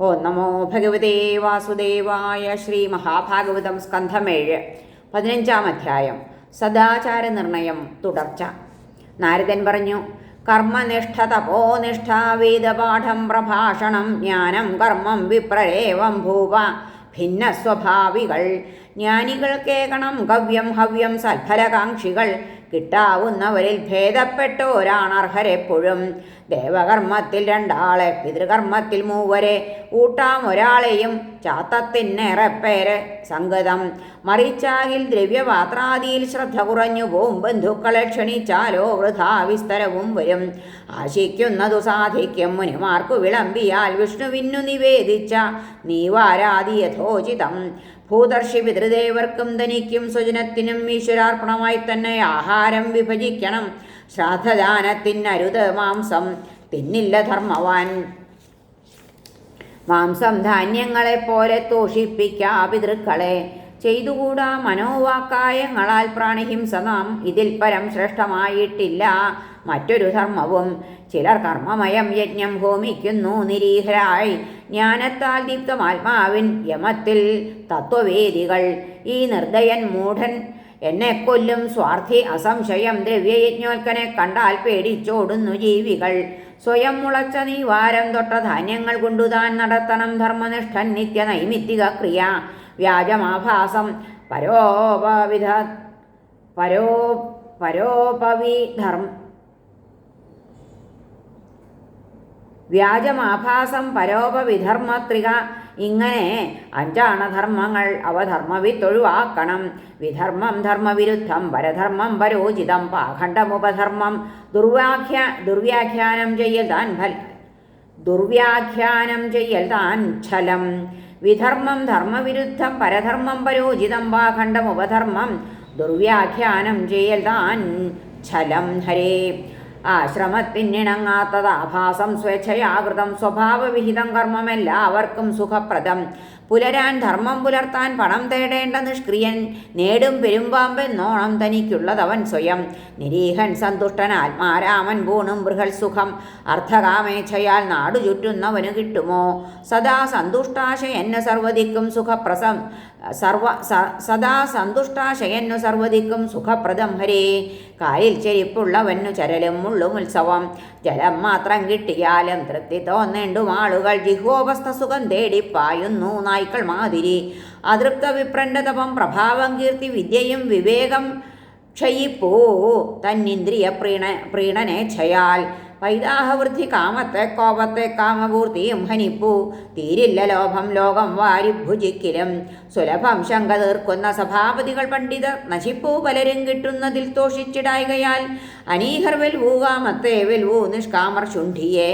ഓ നമോ ഭഗവതേ വാസുദേവായ ശ്രീ മഹാഭാഗവതം സ്കന്ധമേഴ് പതിനഞ്ചാം അധ്യായം സദാചാര നിർണയം തുടർച്ച. നാരദൻ പറഞ്ഞു കർമ്മനിഷ്ഠ തപോനിഷ്ഠ വേദപാഠം പ്രഭാഷണം ജ്ഞാനം കർമ്മം വിപ്രേവം ഭൂവ ഭിന്ന സ്വഭാവികൾ ജ്ഞാനികൾ കേൾക്കണം ഗവ്യം ഹവ്യം സൽഫലകാംക്ഷികൾ. കിട്ടാവുന്നവരിൽ ഭേദപ്പെട്ടോരാണർഹരെപ്പോഴും ദേവകർമ്മത്തിൽ രണ്ടാളെ പിതൃകർമ്മത്തിൽ മൂവരെ. ഊട്ടാം ഒരാളെയും ചാത്തത്തിനേറെ പേര് സംഗതം. മറിച്ചാകിൽ ദ്രവ്യപാത്രാദിയിൽ ശ്രദ്ധ കുറഞ്ഞു പോവും ബന്ധുക്കളെ ക്ഷണിച്ചാലോ വൃഥാ വിസ്തരവും വരും. ആശിക്കുന്നതു സാധിക്കും മുനിമാർക്കു വിളമ്പിയാൽ വിഷ്ണുവിനു നിവേദിച്ച നീവാരാതി യഥോചിതം. ഭൂദർശി പിതൃദേവർക്കും ധനിക്കും സ്വജനത്തിനും ഈശ്വരാർപ്പണമായി തന്നെ ആഹാരം വിഭജിക്കണം. ശ്രാദ്ധദാനത്തിനരുത് മാംസം തിന്നില്ല ധർമ്മവാൻ. മാംസം ധാന്യങ്ങളെപ്പോലെ തോഷിപ്പിക്കാ പിതൃക്കളെ. ചെയ്തുകൂടാ മനോവാക്കായങ്ങളാൽ പ്രാണിഹിംസ നാം ഇതിൽ പരം ശ്രേഷ്ഠമായിട്ടില്ല മറ്റൊരു ധർമ്മവും. ചിലർ കർമ്മമയം യജ്ഞം ഹോമിക്കുന്നു നിരീഹരായി. ജ്ഞാനത്താൽ ദീപ്തമാത്മാവിൻ യമത്തിൽ തത്വവേദികൾ. ഈ നിർദ്ദയൻ മൂഢൻ എന്നെ കൊല്ലും സ്വാർത്ഥി അസംശയം ദ്രവ്യയജ്ഞോൽക്കനെ കണ്ടാൽ പേടിച്ചോടുന്നു ജീവികൾ. സ്വയം മുളച്ച നീ വാരം തൊട്ട ധാന്യങ്ങൾ കൊണ്ടുതാൻ നടത്തണം ധർമ്മനിഷ്ഠൻ നിത്യ നൈമിത്തിക ക്രിയ. വ്യാജമാഭാസം. പരോപവിധ പരോ പരോപവിധർമ്മ വ്യാജമാഭാസം പരോപവിധർമ്മത്രിക. ഇങ്ങനെ അഞ്ചാണ് ധർമ്മങ്ങൾ. അവ വിധർമ്മം ധർമ്മവിരുദ്ധം പരധർമ്മം പരോചിതം പാഖണ്ഡമുപധർമ്മം. ദുർവാഖ്യ ദുർവ്യാഖ്യാനം ചെയ്യൽ താൻ ഫൽ ദുർവ്യാഖ്യാനം ചെയ്യൽ താൻ ഛലം. വിധർമ്മം ധർമ്മവിരുദ്ധം പരധർമ്മം പരോചിതം പാഖണ്ഡമുപധർമ്മം ദുർവ്യാഖ്യാനം ചെയ്യൽ താൻ ഛലം ഹരേ. ആശ്രമത്തിനിണങ്ങാത്തത് ആഭാസം സ്വേച്ഛയാകൃതം സ്വഭാവവിഹിതം കർമ്മമെല്ലാവർക്കും സുഖപ്രദം. പുലരാൻ ധർമ്മം പുലർത്താൻ പണം തേടേണ്ട നിഷ്ക്രിയൻ നേടും പെരുമ്പാമ്പെന്നോണം തനിക്കുള്ളതവൻ സ്വയം. നിരീഹൻ സന്തുഷ്ടൻ ആത്മാരാമൻ പൂണും ബൃഹൽ സുഖം. അർത്ഥകാമേച്ഛയാൽ നാടു ചുറ്റുന്നവന് കിട്ടുമോ? സദാ സന്തുഷ്ടാശയെന്ന സർവദിക്കും സുഖപ്രസം. സർവ സദാ സന്തുഷ്ടാശയന്നു സർവദിക്കും സുഖപ്രദം ഹരേ. കാലിൽ ചെരിപ്പുള്ളവനു ചരലും മുള്ളും ഉത്സവം. ജലം മാത്രം കിട്ടിയാലും തൃപ്തി തോന്നേണ്ടും ആളുകൾ ജിഹോപസ്ഥ സുഖം തേടിപ്പായുന്നു നായ്ക്കൾ മാതിരി. അതൃപ്ത വിപ്രണ്ടതപം പ്രഭാവം കീർത്തി വിദ്യയും വിവേകം ക്ഷയിപ്പൂ. തന്നിന്ദ്രിയ പ്രീണ പ്രീണനേച്ഛയാൽ വൈദാഹവൃദ്ധി കാമത്തെ കോപത്തെ കാമപൂർത്തിയും ഹനിപ്പു തീരില്ല ലോഭം ലോകം വാരി ഭുജിക്കിലും സുലഭം ശങ്ക തീർക്കുന്ന സഭാപതികൾ പണ്ഡിതർ നശിപ്പൂ പലരും കിട്ടുന്നതിൽ തോഷിച്ചിടായികയാൽ. അനീഹർ വെൽവൂ കാമത്തെ വെൽവൂ നിഷ്കാമർ ശുണ്ഠിയെ.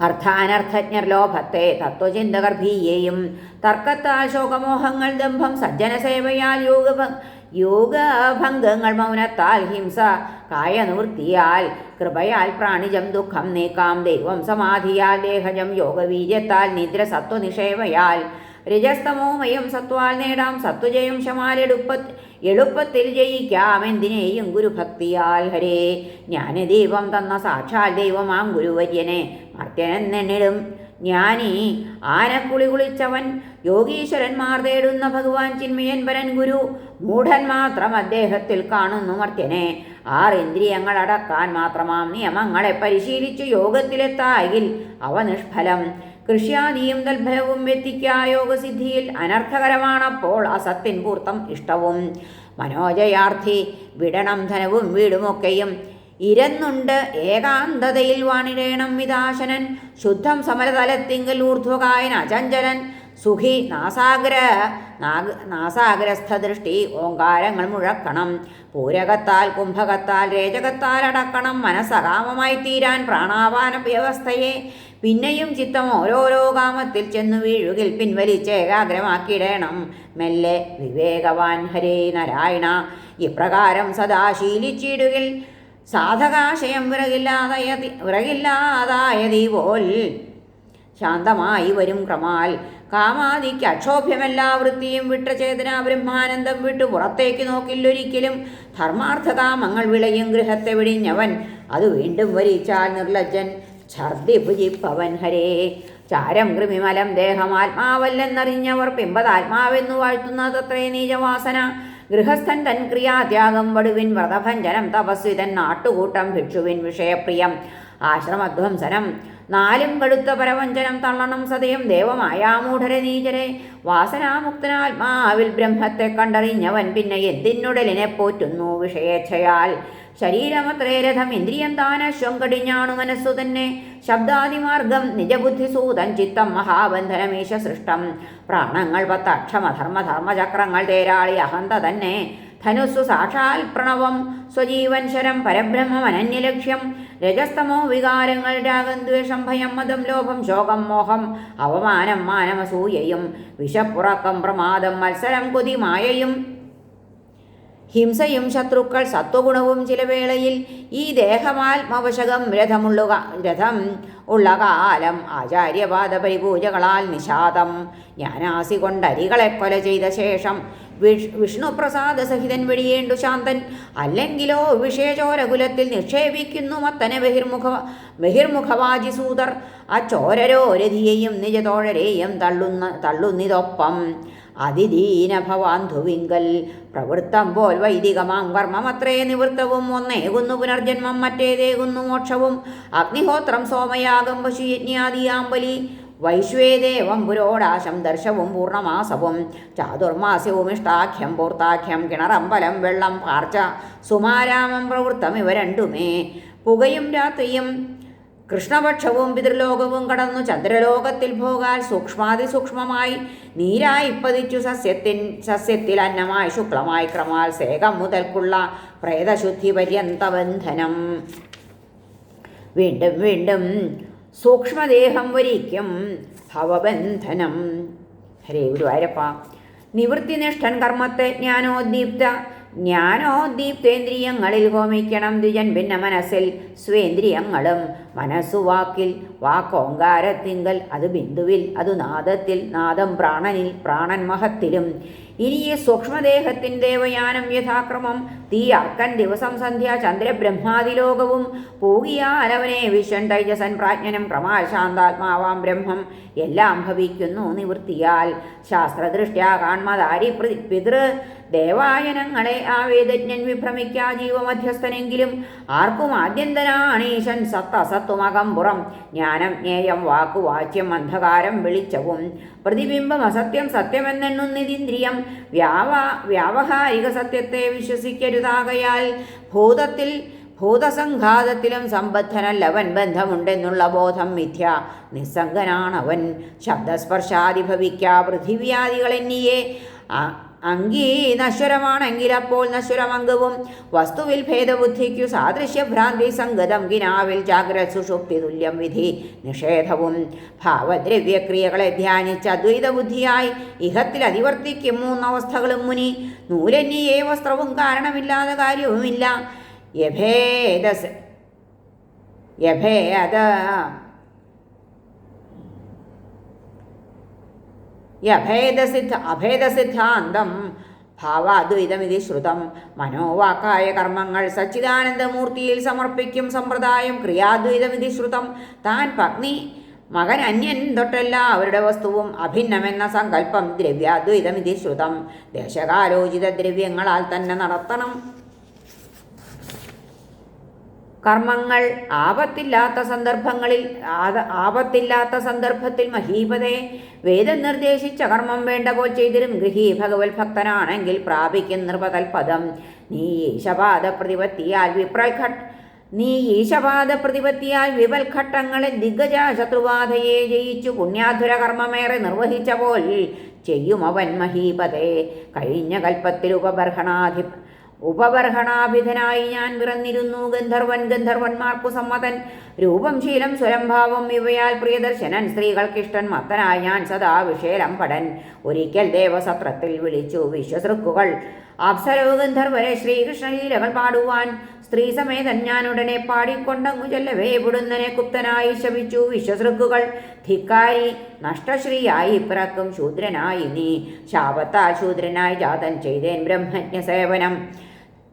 അർത്ഥാനർത്ഥജ്ഞർ ലോഭത്തെ തത്വചിന്തകർ ഭീയേയും. തർക്കത്താൽ ശോകമോഹങ്ങൾ ദംഭം സജ്ജനസേവയാൽ യോഗ യോഗഭംഗങ്ങൾ മൗനത്താൽ ഹിംസ കായനിവൃത്തിയാൽ കൃപയാൽ പ്രാണിജം ദുഃഖം നീക്കാം ദൈവം സമാധിയാൽ ദേഹജം യോഗവീര്യത്താൽ നിദ്ര സത്വനിഷേവയാൽ രജസ്തമോമയം സത്വാൽ നേടാം സത്വജയം ക്ഷമാലെടുപ്പ എളുപ്പത്തിൽ ജയിക്കാം എന്തിനേയും ഗുരുഭക്തിയാൽ ഹരേ. ജ്ഞാനദീപം തന്ന സാക്ഷാൽ ദൈവമാം ഗുരുവര്യനെ മർത്യനെന്നിടും ജ്ഞാനി ആനക്കുളി കുളിച്ചവൻ യോഗീശ്വരന്മാർ തേടുന്ന ഭഗവാൻ ചിന്മയൻ പരൻ ഗുരു. മൂഢൻ മാത്രം അദ്ദേഹത്തിൽ കാണുന്നു മർത്യനെ. ആറ് ഇന്ദ്രിയങ്ങൾ അടക്കാൻ മാത്രമാം നിയമങ്ങളെ പരിശീലിച്ചു യോഗത്തിലെത്തായിൽ അവ നിഷ്ഫലം. കൃഷ്യാദിയും തൽഫലവും എത്തിക്കാ യോഗസിദ്ധിയിൽ അനർത്ഥകരമാണപ്പോൾ അസത്തിൻ പൂർത്തം ഇഷ്ടവും. മനോജയാർത്ഥി വിടണം ധനവും വീടുമൊക്കെയും ഇരന്നുണ്ട് ഏകാന്തതയിൽ വാണിടേണം വിദാശനൻ. ശുദ്ധം സമരതലത്തിങ്കൽ ഊർധ്വകായൻ അചഞ്ചലൻ സുഖി നാസാഗ്ര നാഗ നാസാഗ്രസ്ഥ ദൃഷ്ടി ഓങ്കാരങ്ങൾ മുഴക്കണം. പൂരകത്താൽ കുംഭകത്താൽ രേചകത്താൽ അടക്കണം. മനസ്സകാമമായി തീരാൻ പ്രാണാപാന വ്യവസ്ഥയെ. പിന്നെയും ചിത്തം ഓരോരോ കാമത്തിൽ ചെന്നു വീഴുകിൽ പിൻവലിച്ച് ഏകാഗ്രമാക്കിയിടണം. മെല്ലെ വിവേകവാൻ ഹരേ നാരായണ. ഇപ്രകാരം സദാ ശീലിച്ചിടുകിൽ സാധകാശയം വിറകില്ലാതായ വിറകില്ലാതായ ദീപോൽ ശാന്തമായി വരും ക്രമാൽ. കാമാദിക്ക് അക്ഷോഭ്യമെല്ലാ വൃത്തിയും വിട്ട ചേതന ബ്രഹ്മാനന്ദം വിട്ടു പുറത്തേക്ക് നോക്കില്ലൊരിക്കലും ധർമാർത്ഥകാമങ്ങൾ വിളയും ഗൃഹത്തെ വിടിഞ്ഞവൻ അത് വീണ്ടും വരിച്ചാൽ നിർലജ്ജൻ ഛർദി ഭുജിപ്പവൻ ഹരേ. ചാരം കൃമിമലം ദേഹമാത്മാവല്ലെന്നറിഞ്ഞവർ പിമ്പതാത്മാവെന്നു വാഴ്ത്തുന്നതത്രേ നീചവാസന. ഗൃഹസ്ഥൻ തൻ ക്രിയാത്യാഗം വടുവിൻ വ്രതഭഞ്ജനം തപസ്വിതൻ നാട്ടുകൂട്ടം ഭിക്ഷുവിൻ വിഷയപ്രിയം. ആശ്രമധ്വംസനം. നാലും കടുത്ത പരവഞ്ചനം തള്ളണം സതയം ദേവമായാമൂഢരെ നീചരെ. വാസനാമുക്തനാത്മാവിൽ ബ്രഹ്മത്തെ കണ്ടറിഞ്ഞവൻ പിന്നെ എന്തിനുടലിനെ പോറ്റുന്നു വിഷയേച്ഛയാൽ? ശരീരമത്രേ രഥം ഇന്ദ്രിയം താനശ്വം കടിഞ്ഞാണു മനസ്സു തന്നെ. ശബ്ദാദിമാർഗം നിജബുദ്ധിസൂതൻ ചിത്തം മഹാബന്ധനമീശ സൃഷ്ടം. പ്രാണങ്ങൾ പത്തക്ഷമധർമ്മ ധർമ്മചക്രങ്ങൾ തേരാളി അഹന്ത തന്നെ. ധനുസ്സു സാക്ഷാൽ പ്രണവം. സ്വജീവൻ ശരം പരബ്രഹ്മം അനന്യലക്ഷ്യം രജസ്തമോ വികാരങ്ങൾ രാഗം ദ്വേഷം ഭയം മതം ലോഭം ശോകം മോഹം അവമാനം മാനമസൂയയും വിഷപ്പുറക്കം പ്രമാദം മത്സരം കൊതി മായയും ഹിംസയും ശത്രുക്കൾ സത്വഗുണവും ചില വേളയിൽ ഈ ദേഹമാത്മവശകം രഥമുള്ള രഥം ഉള്ള കാലം ആചാര്യവാദ പരിപൂജകളാൽ നിഷാദം. ജ്ഞാനാസി കൊണ്ടരികളെ കൊല ചെയ്ത ശേഷം വിഷ് വിഷ്ണുപ്രസാദ സഹിതൻ വെടിയേണ്ടു ശാന്തൻ. അല്ലെങ്കിലോ വിഷയചോരകുലത്തിൽ നിക്ഷേപിക്കുന്നു മത്തനെ ബഹിർമുഖ ബഹിർമുഖവാജിസൂതർ ആ ചോരരോ രതിയെയും നിജതോഴരെയും തള്ളുന്ന തള്ളുന്നിതൊപ്പം. അതിദീനഭവാന്ധുവിങ്കൽ പ്രവൃത്തം പോൽ വൈദികമാം. കർമ്മമത്രേ നിവൃത്തവും ഒന്നേകുന്നു പുനർജന്മം മറ്റേതേകുന്നു മോക്ഷവും. അഗ്നിഹോത്രം സോമയാഗം പശുയജ്ഞാദിയാമ്പലി വൈശ്വേദേവം പുരോടാശം ദർശവും പൂർണമാസവും ചാതുർമാസ്യവും ഇഷ്ടാഖ്യം പൂർത്താഖ്യം കിണറമ്പലം വെള്ളം പാർച്ച സുമാരാമം പ്രവൃത്തം ഇവ രണ്ടുമേ. പുകയും രാത്രിയും കൃഷ്ണപക്ഷവും പിതൃലോകവും കടന്നു ചന്ദ്രലോകത്തിൽ പോകാൽ സൂക്ഷ്മാതിസൂക്ഷ്മമായി നീരായി പതിച്ചു സസ്യത്തിൻ സസ്യത്തിൽ അന്നമായി ശുക്ലമായി ക്രമാൽ സേകം മുതൽക്കുള്ള പ്രേതശുദ്ധി പര്യന്തബന്ധനം. വീണ്ടും വീണ്ടും സൂക്ഷ്മദേഹം വരിക്കും ഭവബന്ധനം. ഹരേ ഗുരുവായൂരപ്പ. നിവൃത്തിനിഷ്ഠൻ കർമ്മത്തെ ജ്ഞാനോദ്ദീപ്ത ജ്ഞാനോദ്ദീപ്തേന്ദ്രിയങ്ങളിൽ ഹോമിക്കണം ദ്വിജൻ ഭിന്ന മനസ്സിൽ സ്വേന്ദ്രിയങ്ങളും. മനസ്സു വാക്കിൽ വാക്കോങ്കാരത്തിങ്കൽ അത് ബിന്ദുവിൽ അത് നാദത്തിൽ നാദം പ്രാണനിൽ പ്രാണൻ മഹത്തിലും. ഇനി ഈ സൂക്ഷ്മദേഹത്തിൻ ദേവയാനം യഥാക്രമം തീ അർക്കൻ ദിവസം സന്ധ്യ ചന്ദ്രബ്രഹ്മാതിലോകവും പൂകിയാലവനെ വിശ്വൻ തൈജസൻ പ്രാജ്ഞനം ക്രമാൽ ശാന്താത്മാവാം ബ്രഹ്മം എല്ലാം ഭവിക്കുന്നു നിവൃത്തിയാൽ. ശാസ്ത്രദൃഷ്ട്യാ കാൺമതാരി പിതൃ ദേവായനങ്ങളെ ആ വേദജ്ഞൻ വിഭ്രമിക്കാ ജീവമധ്യസ്ഥനെങ്കിലും ആർക്കും ആദ്യന്തനാണീശൻ സത്തസത്വമകം പുറം. ജ്ഞാനം ജ്ഞേയം വാക്കു വാച്യം അന്ധകാരം വെളിച്ചവും. പ്രതിബിംബം അസത്യം സത്യമെന്നെണ്ണുന്നിതിന്ദ്രിയം വ്യാവ വ്യാവഹാരിക സത്യത്തെ വിശ്വസിക്കരുതാകയാൽ ഭൂതത്തിൽ ഭൂതസംഘാതത്തിലും സമ്പദ്ധനല്ലവൻ ബന്ധമുണ്ടെന്നുള്ള ബോധം മിഥ്യ. നിസ്സംഗനാണവൻ. ശബ്ദസ്പർശാദിഭവിക്ക പൃഥിവ്യാദികളെന്നിയെ അങ്കീ നശ്വരമാണെങ്കിലപ്പോൾ നശ്വരമംഗവും. വസ്തുവിൽ ഭേദബുദ്ധിക്കു സാദൃശ്യഭ്രാന്തി സംഗതം ഗിനാവിൽ ജാഗ്രത സുഷുപ്തി തുല്യം വിധി നിഷേധവും. ഭാവദ്രവ്യക്രിയകളെ ധ്യാനിച്ച അദ്വൈത ബുദ്ധിയായി ഇഹത്തിൽ അതിവർത്തിക്കും മൂന്നവസ്ഥകളും മുനി. നൂലന്യേ വസ്ത്രവും കാരണമില്ലാതെ കാര്യവുമില്ല. യഭേദസ് യഭേദ യഭേദസിദ്ധ അഭേദസിദ്ധാന്തം. ഭാവാദ്വൈതമിതി ശ്രുതം. മനോവാക്കായ കർമ്മങ്ങൾ സച്ചിദാനന്ദമൂർത്തിയിൽ സമർപ്പിക്കും സമ്പ്രദായം ക്രിയാദ്വൈതമിതി ശ്രുതം. താൻ പത്നി മകൻ അന്യൻ തൊട്ടല്ല അവരുടെ വസ്തുവും അഭിന്നമെന്ന സങ്കല്പം ദ്രവ്യാദ്വൈതമിതി ശ്രുതം. ദേശകാലോചിത ദ്രവ്യങ്ങളാൽ തന്നെ നടത്തണം. കർമ്മങ്ങൾ ആപത്തില്ലാത്ത സന്ദർഭങ്ങളിൽ ആപത്തില്ലാത്ത സന്ദർഭത്തിൽ മഹീപതേ വേദം നിർദ്ദേശിച്ച കർമ്മം വേണ്ട പോൽ ചെയ്തിരും. ഗൃഹി ഭഗവത് ഭക്തനാണെങ്കിൽ പ്രാപിക്കും നൃപതൽപദം നീ ഈശപാദ പ്രതിപത്തിയാൽ വിപ്രൽഘട്ട് നീ ഈശപാദ പ്രതിപത്തിയാൽ വിപൽഘട്ടങ്ങളെ ദിഗ്ഗജ ശത്രുബാധയെ ജയിച്ചു. പുണ്യാധുര കർമ്മമേറെ നിർവഹിച്ച പോൽ ചെയ്യുമവൻ മഹീപതേ. കഴിഞ്ഞ കൽപ്പത്തിൽ ഉപബർഹണാധി ഉപബർഹണാഭിധനായി ഞാൻ പിറന്നിരുന്നു ഗന്ധർവൻ ഗന്ധർവന്മാർക്കു സമ്മതൻ. രൂപം ശീലം സ്വരം ഭാവം ഇവയാൽ പ്രിയദർശനൻ സ്ത്രീകൾക്കിഷ്ടൻ മത്തനായ ഞാൻ സദാ വിഷേലം പടൻ ഒരിക്കൽ ദേവസത്രത്തിൽ വിളിച്ചു വിശ്വസൃക്കുകൾ. അപ്സരവ് ഗന്ധർവരെ ശ്രീകൃഷ്ണ ലീലകൾ പാടുവാൻ. സ്ത്രീ സമേതൻ ഞാൻ ഉടനെ പാടിക്കൊണ്ടങ്ങു ചെല്ലവേ. പുടുന്നനെ കുപ്തനായി ശപിച്ചു വിശ്വസൃക്കുകൾ. ധിക്കാരി നഷ്ടശ്രീയായി പിറക്കും ശൂദ്രനായി നീ. ശാപത്താൽ ശൂദ്രനായി ജാതൻ ചെയ്തേൻ ബ്രഹ്മജ്ഞ സേവനം.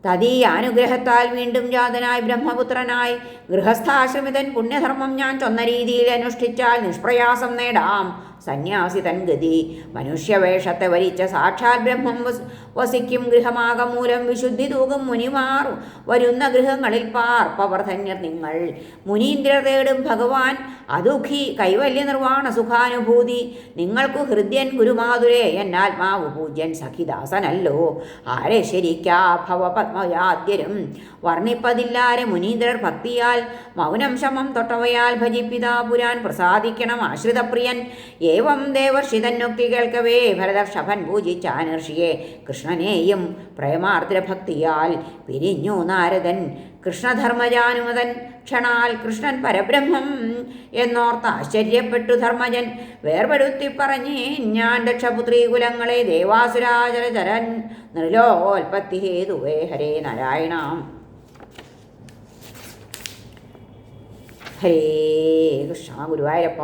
തദീയാനുഗ്രഹത്താൽ വീണ്ടും ജാതനായി ബ്രഹ്മപുത്രനായി ഗൃഹസ്ഥാശ്രമിതൻ പുണ്യധർമ്മം ഞാൻ ചൊന്ന രീതിയിൽ അനുഷ്ഠിച്ചാൽ നിഷ്പ്രയാസം നേടാം. സന്യാസി തൻ ഗതി മനുഷ്യവേഷത്തെ വരിച്ച സാക്ഷാൽ ബ്രഹ്മം വസ് വസിക്കും ഗൃഹമാകമൂലം വിശുദ്ധി തൂകും മുനിമാർ. വരുന്ന ഗൃഹങ്ങളിൽ പാർപ്പവർധന്യർ നിങ്ങൾ. മുനീന്ദ്ര തേടും ഭഗവാൻ. അതുഖി കൈവല്യ നിർവാണ സുഖാനുഭൂതി. നിങ്ങൾക്കു ഹൃദ്യൻ ഗുരുമാതുരേ എന്നാത്മാവ് പൂജ്യൻ സഖിദാസനല്ലോ. ആരെ ശരിക്കാ ഭവപത്മയാദ്യരും? വർണിപ്പതില്ലാരെ മുനീന്ദ്രർ ഭക്തിയാൽ മൗനം ശമം തൊട്ടവയാൽ ഭജിപ്പിതാ പുരാൻ പ്രസാദിക്കണം ആശ്രിതപ്രിയൻ. ഏവം ദേവർഷി തന്നുക്തി കേൾക്കവേ ഭരതർഷഭൻ പൂജിച്ച അനർഷിയെ കൃഷ്ണനെയും പ്രേമാർദ്രഭക്തിയാൽ പിരിഞ്ഞു നാരദൻ. കൃഷ്ണധർമ്മജാനുമതൻ ക്ഷണാൽ കൃഷ്ണൻ പരബ്രഹ്മം എന്നോർത്ത് ആശ്ചര്യപ്പെട്ടു ധർമ്മജൻ. വേർപെടുത്തി പറഞ്ഞേ ഞാൻ ദക്ഷപുത്രീ കുലങ്ങളെ ദേവാസുരാചര ചരൻ നൃലോൽപത്തി ഹേതുവേ ഹരേ നാരായണ. ഹരേ കൃഷ്ണ ഗുരുവായൂരപ്പ.